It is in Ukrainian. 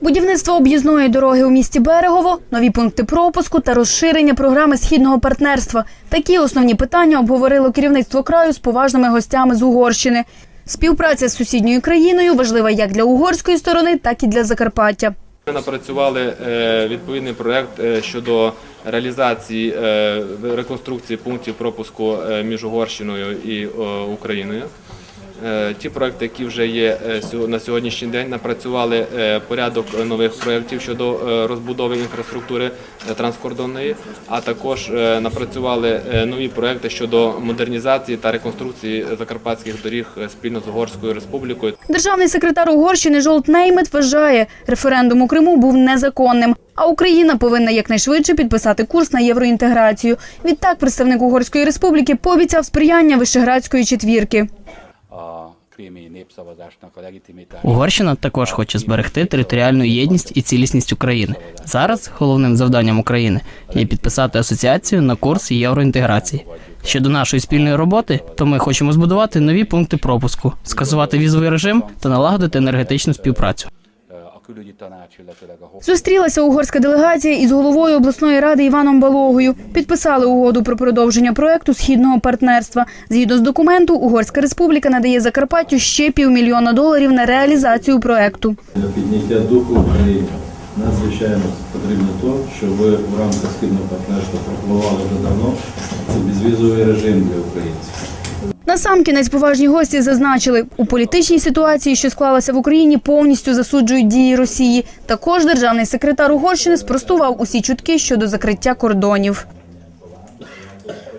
Будівництво об'їзної дороги у місті Берегово, нові пункти пропуску та розширення програми східного партнерства. Такі основні питання обговорило керівництво краю з поважними гостями з Угорщини. Співпраця з сусідньою країною важлива як для угорської сторони, так і для Закарпаття. Ми напрацювали е, відповідний проект е, щодо реалізації е, реконструкції пунктів пропуску між Угорщиною і Україною. Е, Ті проекти, які вже є е, на сьогоднішній день, напрацювали е, порядок нових проєктів щодо розбудови інфраструктури транскордонної, а також напрацювали нові проекти щодо модернізації та реконструкції закарпатських доріг спільно з Угорською республікою. Державний секретар Угорщини Жолт Неймет вважає, референдум у Криму був незаконним, а Україна повинна якнайшвидше підписати курс на євроінтеграцію. Відтак представник Угорської республіки пообіцяв сприяння Вишеградської четвірки. a krími népszavazásnak a legitimitása. Угорщина також хоче зберегти територіальну єдність і цілісність України. Зараз головним завданням України є підписати асоціацію на курс євроінтеграції. Щодо нашої спільної роботи, то ми хочемо збудувати нові пункти пропуску, скасувати візовий режим та налагодити енергетичну співпрацю. Külügyi tanács, illetőleg a Зустрілася угорська делегація із головою обласної ради Іваном Балогою. Підписали угоду про продовження проекту східного партнерства. Згідно з документу, Угорська республіка надає Закарпаттю ще півмільйона доларів на реалізацію проекту. Для підняття духу України надзвичайно потрібно то, що ви у рамках східного партнерства пропонували вже давно. Це безвізовий режим для українців. Насамкінець поважні гості зазначили, у політичній ситуації, що склалася в Україні, повністю засуджують дії Росії. Також державний секретар Угорщини спростував усі чутки щодо закриття кордонів.